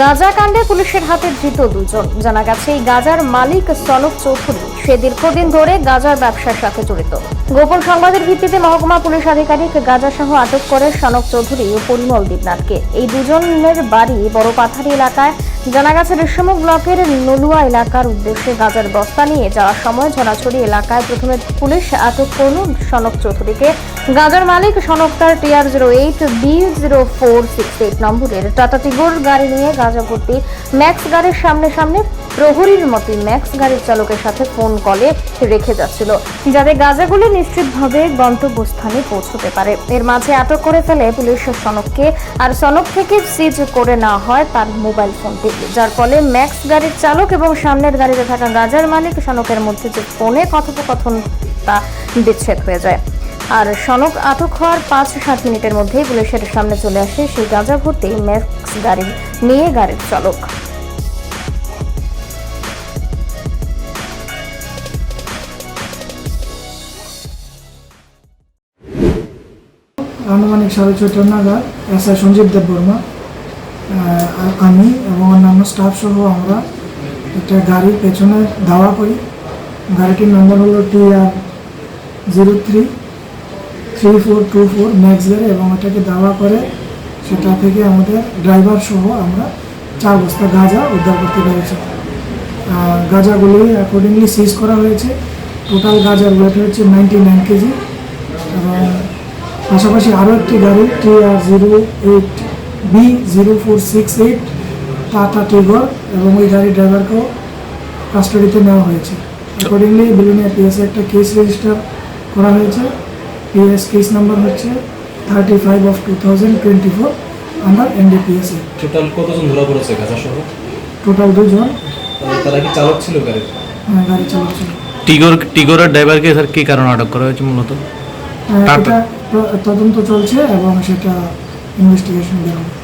গাজা কাণ্ডে পুলিশের হাতে ধৃত দুজন। জানা গেছে, এই গাজার মালিক সনক চৌধুরী। সে দীর্ঘদিন ধরে গাজার ব্যবসার সাথে জড়িত। গোপন সংবাদের ভিত্তিতে মহকুমা পুলিশ আধিকারিক গাজা সহ আটক করে সনক চৌধুরী ও পরিমল দেবনাথকে। এই দুজনের বাড়ি বড় পাথারি এলাকায় জানা গেছে রেশমুখ ব্লকের নলুয়া এলাকার উদ্দেশ্যে গাজার বস্তা নিয়ে যাওয়ার সময় ঝরাছড়ি এলাকায় প্রথমে পুলিশ আটক করল সনক চৌধুরীকে। গাজার মালিক Sanak সনকতার TR zero eight, B zero four six eight নম্বরের টাটা টিগোর গাড়ি নিয়ে গাজা ভর্তি ম্যাক্স গাড়ির সামনে সামনে প্রহরীর মতোই ম্যাক্স গাড়ির চালকের সাথে ফোন কলে রেখে যাচ্ছিল, যাতে গাজাগুলি নিশ্চিতভাবে গন্তব্যস্থানে পৌঁছতে পারে। এর মাঝে আটক করে ফেলে পুলিশ সনককে আর সনক থেকে সিজ করে নেওয়া হয় তার মোবাইল ফোনটি, যার ফলে ম্যাক্স গাড়ির চালক এবং সামনের গাড়িতে থাকা গাজার মালিক সনকের মধ্যে যে ফোনে কথোপকথন, তা বিচ্ছেদ হয়ে যায়। আর সনক আটক হওয়ার পাঁচ সাত মিনিটের মধ্যেই পুলিশের সামনে চলে আসে সেই গাঁজা ভর্তি ম্যাক্স গাড়ি নিয়ে গাড়ির চালক। আনুমানিক সাড়ে ছয়টা নাগাদ এস আই সঞ্জীব দেব বর্মা আমি এবং অন্যান্য স্টাফ সহ আমরা একটা গাড়ির পেছনে ধাওয়া করি। গাড়িটির নম্বর হলো T R zero three three four two four max গাড়ি এবং এটাকে দাওয়া করে সেটা থেকে আমাদের ড্রাইভার সহ আমরা চার বস্তা গাঁজা উদ্ধার করতে পেরেছি। গাঁজাগুলি অ্যাকর্ডিংলি সিজ করা হয়েছে। টোটাল গাঁজার ওয়েট হচ্ছে নাইনটি নাইন কেজি এবং পাশাপাশি আরও একটি গাড়ি T R zero eight B zero four six eight Tata Tigor এবং ওই গাড়ির ড্রাইভারকেও কাস্টাডিতে নেওয়া হয়েছে। অ্যাকর্ডিংলি বিলুনিয়া পিএসে একটা কেস রেজিস্টার করা হয়েছে। পিএস কেস নাম্বার হচ্ছে thirty five of two thousand twenty four under এনডিপিএসে total কতজন ধরা পড়েছে গাজা সহ? টোটাল দুজন। তারা কি চালক ছিল গাড়ির? আহ, গাড়ি চালাচ্ছিল টিগর টিগরের ড্রাইভারকে স্যার কী কারণে আটক করা হয়েছে মূলত? তদন্ত চলছে এবং সেটা ইনভেস্টিগেশন বেরোবে